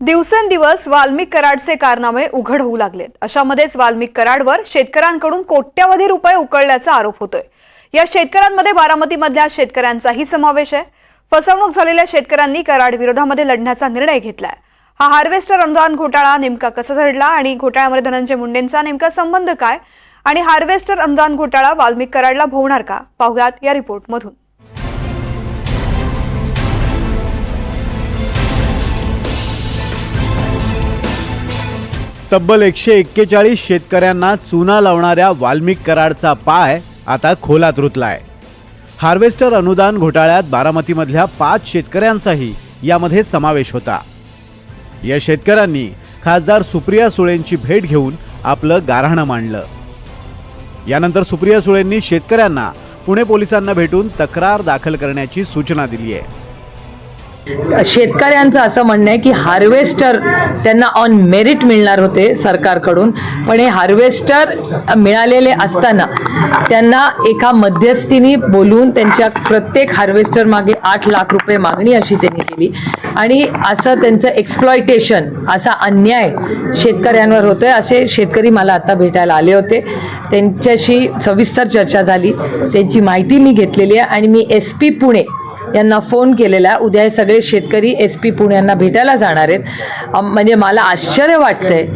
दिवसेंदिवस वाल्मिक कराडचे कारनामे उघड होऊ लागलेत. अशामध्येच वाल्मिक कराडवर शेतकऱ्यांकडून कोट्यावधी रुपये उकळल्याचा आरोप होतोय. या शेतकऱ्यांमध्ये बारामतीमधल्या शेतकऱ्यांचाही समावेश आहे. फसवणूक झालेल्या शेतकऱ्यांनी कराड विरोधामध्ये लढण्याचा निर्णय घेतलाय. हा हार्वेस्टर अनुदान घोटाळा नेमका कसा घडला आणि घोटाळ्यामध्ये धनंजय मुंडेंचा नेमका संबंध काय? आणि हार्वेस्टर अनुदान घोटाळा वाल्मिक कराडला भोवणार का? पाहुयात या रिपोर्टमधून. तब्बल एकशे एक्केचाळीस शेतकऱ्यांना चुना लावणाऱ्या वाल्मिक कराडचा पाय आता खोलात रुतलाय. हार्वेस्टर अनुदान घोटाळ्यात बारामतीमधल्या पाच शेतकऱ्यांचाही यामध्ये समावेश होता. या शेतकऱ्यांनी खासदार सुप्रिया सुळेंची भेट घेऊन आपलं गाऱ्हाणं मांडलं. यानंतर सुप्रिया सुळेंनी शेतकऱ्यांना पुणे पोलिसांना भेटून तक्रार दाखल करण्याची सूचना दिली आहे शेतकऱ्यांचं असं म्हणणं आहे की हार्वेस्टर त्यांना ऑन मेरिट मिळणार होते सरकारकडून पण हे हार्वेस्टर मिळालेले असताना त्यांना एका मध्यस्थीनी बोलून त्यांच्या प्रत्येक हार्वेस्टर मागे आठ लाख रुपये मागणी अशी त्यांनी केली. आणि असं त्यांचं एक्सप्लॉयटेशन असा अन्याय शेतकऱ्यांवर होतोय असे शेतकरी मला आता भेटायला आले होते. त्यांच्याशी सविस्तर चर्चा झाली. त्यांची माहिती मी घेतलेली आहे आणि मी एस पी पुणे यांना फोन केलेला. आहे. उद्या हे सगळे शेतकरी एस पी पुणे यांना भेटायला जाणार आहेत. म्हणजे मला आश्चर्य वाटतंय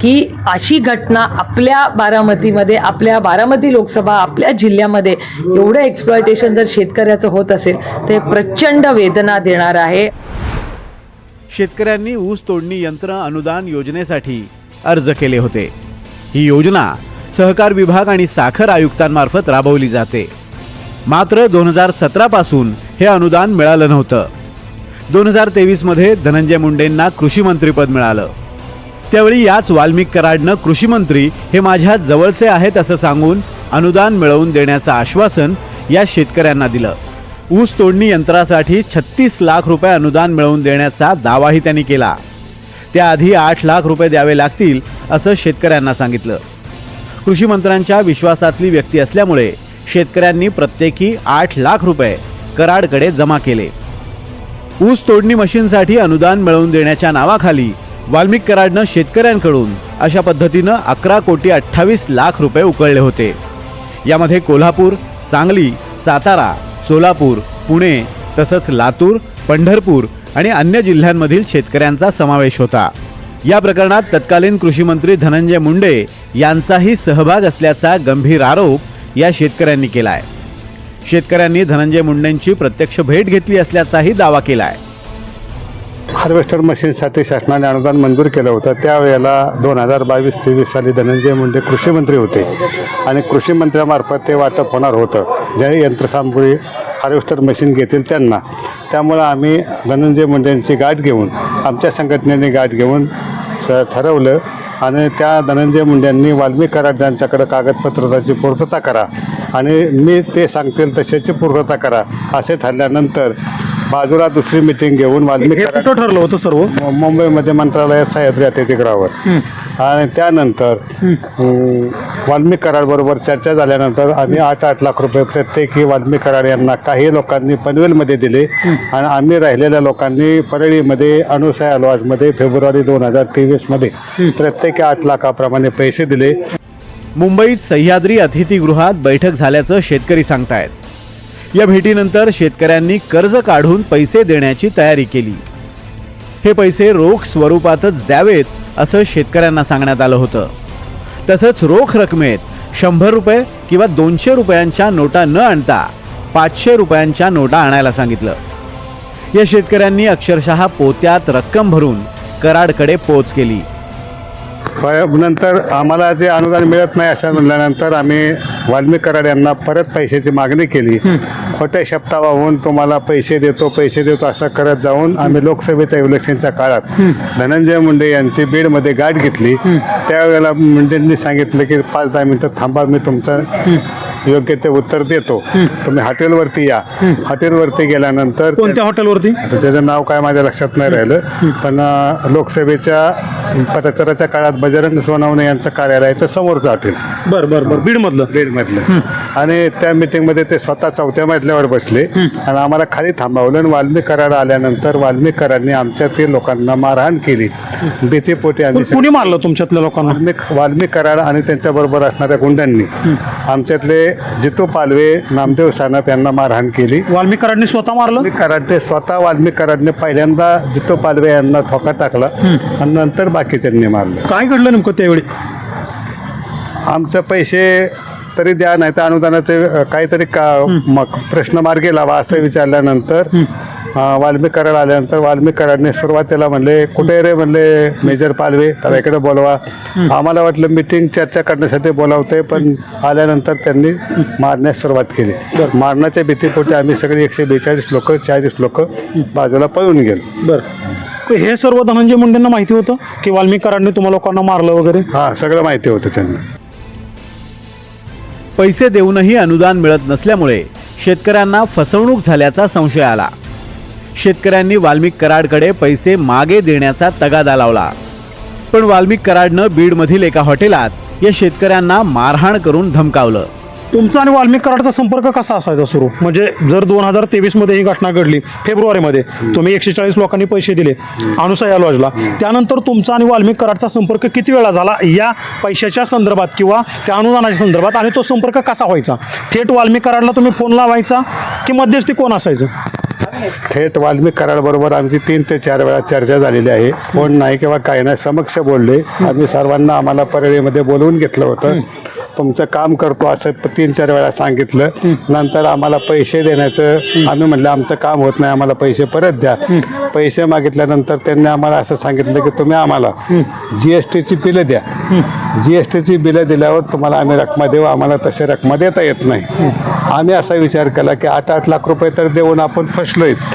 की अशी घटना आपल्या बारामतीमध्ये आपल्या बारामती लोकसभा आपल्या जिल्ह्यामध्ये एवढं एक्सप्लॉयटेशन जर शेतकऱ्याचं होत असेल तर प्रचंड वेदना देणार आहे. शेतकऱ्यांनी ऊस तोडणी यंत्र अनुदान योजनेसाठी अर्ज केले होते. ही योजना सहकार विभाग आणि साखर आयुक्तांमार्फत राबवली जाते. मात्र दोन हजार सतरा पासून हे अनुदान मिळालं नव्हतं. दोन हजार तेवीसमध्ये धनंजय मुंडेंना कृषी मंत्रीपद मिळालं. त्यावेळी याच वाल्मिक कराडनं कृषी मंत्री हे माझ्या जवळचे आहेत असं सांगून अनुदान मिळवून देण्याचं आश्वासन या शेतकऱ्यांना दिलं. ऊस तोडणी यंत्रासाठी छत्तीस लाख रुपये अनुदान मिळवून देण्याचा दावाही त्यांनी केला. त्याआधी आठ लाख रुपये द्यावे लागतील असं शेतकऱ्यांना सांगितलं. कृषी मंत्र्यांच्या विश्वासातली व्यक्ती असल्यामुळे शेतकऱ्यांनी प्रत्येकी आठ लाख रुपये कराडकडे जमा केले. ऊस तोडणी मशीनसाठी अनुदान मिळवून देण्याच्या नावाखाली वाल्मिक कराडनं शेतकऱ्यांकडून अशा पद्धतीनं अकरा कोटी अठ्ठावीस लाख रुपये उकळले होते. यामध्ये कोल्हापूर सांगली सातारा सोलापूर पुणे तसंच लातूर पंढरपूर आणि अन्य जिल्ह्यांमधील शेतकऱ्यांचा समावेश होता. या प्रकरणात तत्कालीन कृषीमंत्री धनंजय मुंडे यांचाही सहभाग असल्याचा गंभीर आरोप या शेतकऱ्यांनी केला आहे शेतकऱ्यांनी धनंजय मुंडेंची प्रत्यक्ष भेट घेतली असल्याचाही दावा केला आहे हार्वेस्टर मशीनसाठी शासनाने अनुदान मंजूर केलं होतं. त्यावेळेला दोन हजार बावीस तेवीस साली धनंजय मुंडे कृषी मंत्री होते. आणि कृषी मंत्र्यामार्फत ते वाटप होणार होतं. जे यंत्रसामुग्री हार्वेस्टर मशीन घेतील त्यांना. त्यामुळं आम्ही धनंजय मुंडेंची गाठ घेऊन आमच्या संघटनेने गाठ घेऊन स- ठरवलं आणि त्या धनंजय मुंडेंनी वाल्मिक कराड यांच्याकडे कागदपत्राची पूर्तता करा. आणि मी ते सांगतील तशाची पूर्तता करा असे ठरल्यानंतर बाजूला दुसरी मिटिंग घेऊन वाल्मिक हे कराड कुठं ठरलं होतं सर्व? मु- मुंबईमध्ये मंत्रालयात सह्याद्री अतिथीगृहावर आणि त्यानंतर अं, वाल्मिक कराडबरोबर चर्चा झाल्यानंतर आम्ही आठ आठ लाख रुपये प्रत्येकी वाल्मिक कराड यांना काही लोकांनी पनवेलमध्ये दिले. आणि आम्ही राहिलेल्या लोकांनी परळीमध्ये अनुसया लॉजमध्ये फेब्रुवारी दोन हजार तेवीसमध्ये प्रत्येकी आठ लाखाप्रमाणे पैसे दिले. मुंबईत सह्याद्री अतिथीगृहात बैठक झाल्याचं शेतकरी सांगतायत. या भेटीनंतर शेतकऱ्यांनी कर्ज काढून पैसे देण्याची तयारी केली. हे पैसे रोख स्वरूपातच द्यावेत असं शेतकऱ्यांना सांगण्यात आलं होतं. तसंच रोख रकमेत शंभर रुपये किंवा दोनशे रुपयांच्या नोटा न आणता पाचशे रुपयांच्या नोटा आणायला सांगितलं. या शेतकऱ्यांनी अक्षरशः पोत्यात रक्कम भरून कराडकडे पोच केली. नंतर आम्हाला जे अनुदान मिळत नाही असं म्हणल्यानंतर आम्ही वाल्मिक कराड यांना परत पैशाची मागणी केली. खोट्या शब्दा वाहून तुम्हाला पैसे देतो पैसे देतो असं करत जाऊन आम्ही लोकसभेच्या इलेक्शनच्या काळात धनंजय मुंडे यांची बीडमध्ये गाठ घेतली. त्यावेळेला मुंडेंनी सांगितलं की पाच दहा मिनिटं थांबा मी तुमचं योग्य ते उत्तर देतो. तुम्ही हॉटेलवरती या. हॉटेलवरती गेल्यानंतर कोणत्या हॉटेलवरती? आता त्याचं नाव काय माझ्या लक्षात नाही राहिलं. पण अ, लोकसभेच्या प्रचाराच्या काळात बजरंग सोनवणे यांचं कार्यालयाचं समोरचं हॉटेल. बर बर बर. बीड मधलं बीडमधलं आणि त्या मिटिंगमध्ये ते स्वतः चौथ्या मजल्यावर बसले. आणि आम्हाला खाली थांबवलं आणि वाल्मिक कराड आल्यानंतर वाल्मिक कराडने आमच्या ते लोकांना मारहाण केली. भीतीपोटी आम्ही कुणी मारलं तुमच्यातल्या लोकांना? वाल्मिक वाल्मिक कराड आणि त्यांच्याबरोबर असणाऱ्या गुंडांनी. आमच्यातले जितू पालवे नामदेव सानप यांना मारहाण केली. वाल्मिक कराडनी स्वतः मारलं? वाल्मिक कराडने स्वतः वाल्मिक कराडने पहिल्यांदा जितू पालवे यांना ठोका टाकला आणि नंतर बाकीच्यांनी मारलं. काय घडलं नेमकं त्यावेळी? आमचं पैसे तरी द्या नाही तर अनुदानाचे अ, काहीतरी का मग प्रश्न मार्गी लावा असं विचारल्यानंतर वाल्मिक कराड आल्यानंतर वाल्मिक कराडने सुरुवातीला म्हणले कुठे रे? म्हणले मेजर पालवे त्याला इकडे बोलवा आम्हाला वाटलं मिटिंग चर्चा करण्यासाठी बोलावते पण आल्यानंतर त्यांनी मारण्यास सुरुवात केली. मारण्याच्या भीतीपोटी आम्ही सगळे एकशे बेचाळीस लोक चाळीस लोक बाजूला पळून गेलो. बरं. हे सर्व धनंजय मुंडेंना माहिती होतं की वाल्मिक कराडने तुम्हा लोकांना मारलं वगैरे? हां सगळं माहिती होतं त्यांना. पैसे देऊनही अनुदान मिळत नसल्यामुळे शेतकऱ्यांना फसवणूक झाल्याचा संशय आला. शेतकऱ्यांनी वाल्मिक कराडकडे पैसे मागे देण्याचा तगादा लावला. पण वाल्मिक कराडनं बीडमधील एका हॉटेलात या शेतकऱ्यांना मारहाण करून धमकावलं. तुमचा आणि वाल्मिक कराडचा संपर्क कसा असायचा सुरू? म्हणजे जर दोन हजार तेवीसमध्ये ही घटना घडली फेब्रुवारीमध्ये तुम्ही एकशे चाळीस लोकांनी पैसे दिले अनुसया लॉजला. त्यानंतर तुमचा आणि वाल्मिक कराडचा संपर्क किती वेळा झाला? या पैशाच्या संदर्भात किंवा त्या अनुदानाच्या संदर्भात? आणि तो संपर्क कसा व्हायचा? थेट वाल्मिक कराडला तुम्ही फोन लावायचा की मध्यस्थी कोण असायचं? थेट वाल्मिक कराडबरोबर आमची तीन ते चार वेळा चर्चा झालेली आहे. कोण नाही किंवा काही नाही समक्ष बोलले. आम्ही सर्वांना आम्हाला परळीमध्ये बोलवून घेतलं होतं. तुमचं काम करतो असं तीन चार वेळा सांगितलं. नंतर आम्हाला पैसे देण्याचं आम्ही म्हणलं आमचं काम होत नाही आम्हाला पैसे परत द्या. पैसे मागितल्यानंतर त्यांनी आम्हाला असं सांगितलं की तुम्ही आम्हाला जी एस बिलं द्या. जी एस बिलं दिल्यावर तुम्हाला आम्ही रकमा देऊ आम्हाला तसे रकमा देता येत नाही. आम्ही असा विचार केला की आठ आठ लाख रुपये तर देऊन आपण फसलोयच.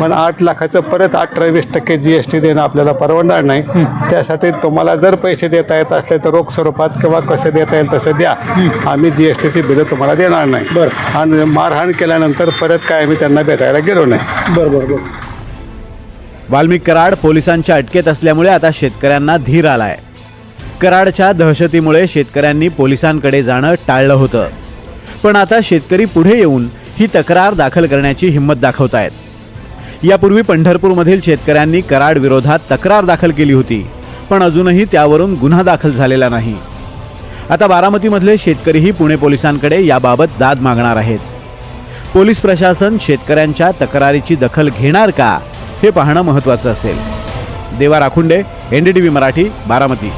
पण आठ लाखाचं परत अठरा वीस टक्के जी एस टी देणं आपल्याला परवडणार नाही. त्यासाठी तुम्हाला जर पैसे देता येत असले तर रोख स्वरूपात किंवा कसे देता येईल तसे द्या. आम्ही जी एस टीची बिलं तुम्हाला देणार नाही. बरं. आणि मारहाण केल्यानंतर परत काय आम्ही त्यांना भेटायला गेलो नाही. बरं बरं बरं. वाल्मिक कराड पोलिसांच्या अटकेत असल्यामुळे आता शेतकऱ्यांना धीर आलाय. कराडच्या दहशतीमुळे शेतकऱ्यांनी पोलिसांकडे जाणं टाळलं होतं. पण आता शेतकरी पुढे येऊन ही तक्रार दाखल करण्याची हिंमत दाखवतायत. यापूर्वी पंढरपूरमधील शेतकऱ्यांनी कराड विरोधात तक्रार दाखल केली होती पण अजूनही त्यावरून गुन्हा दाखल झालेला नाही. आता बारामतीमधले शेतकरीही पुणे पोलिसांकडे याबाबत दाद मागणार आहेत. पोलीस प्रशासन शेतकऱ्यांच्या तक्रारीची दखल घेणार का हे पाहणं महत्त्वाचं असेल. देवा राखुंडे एनडीटीव्ही मराठी बारामती.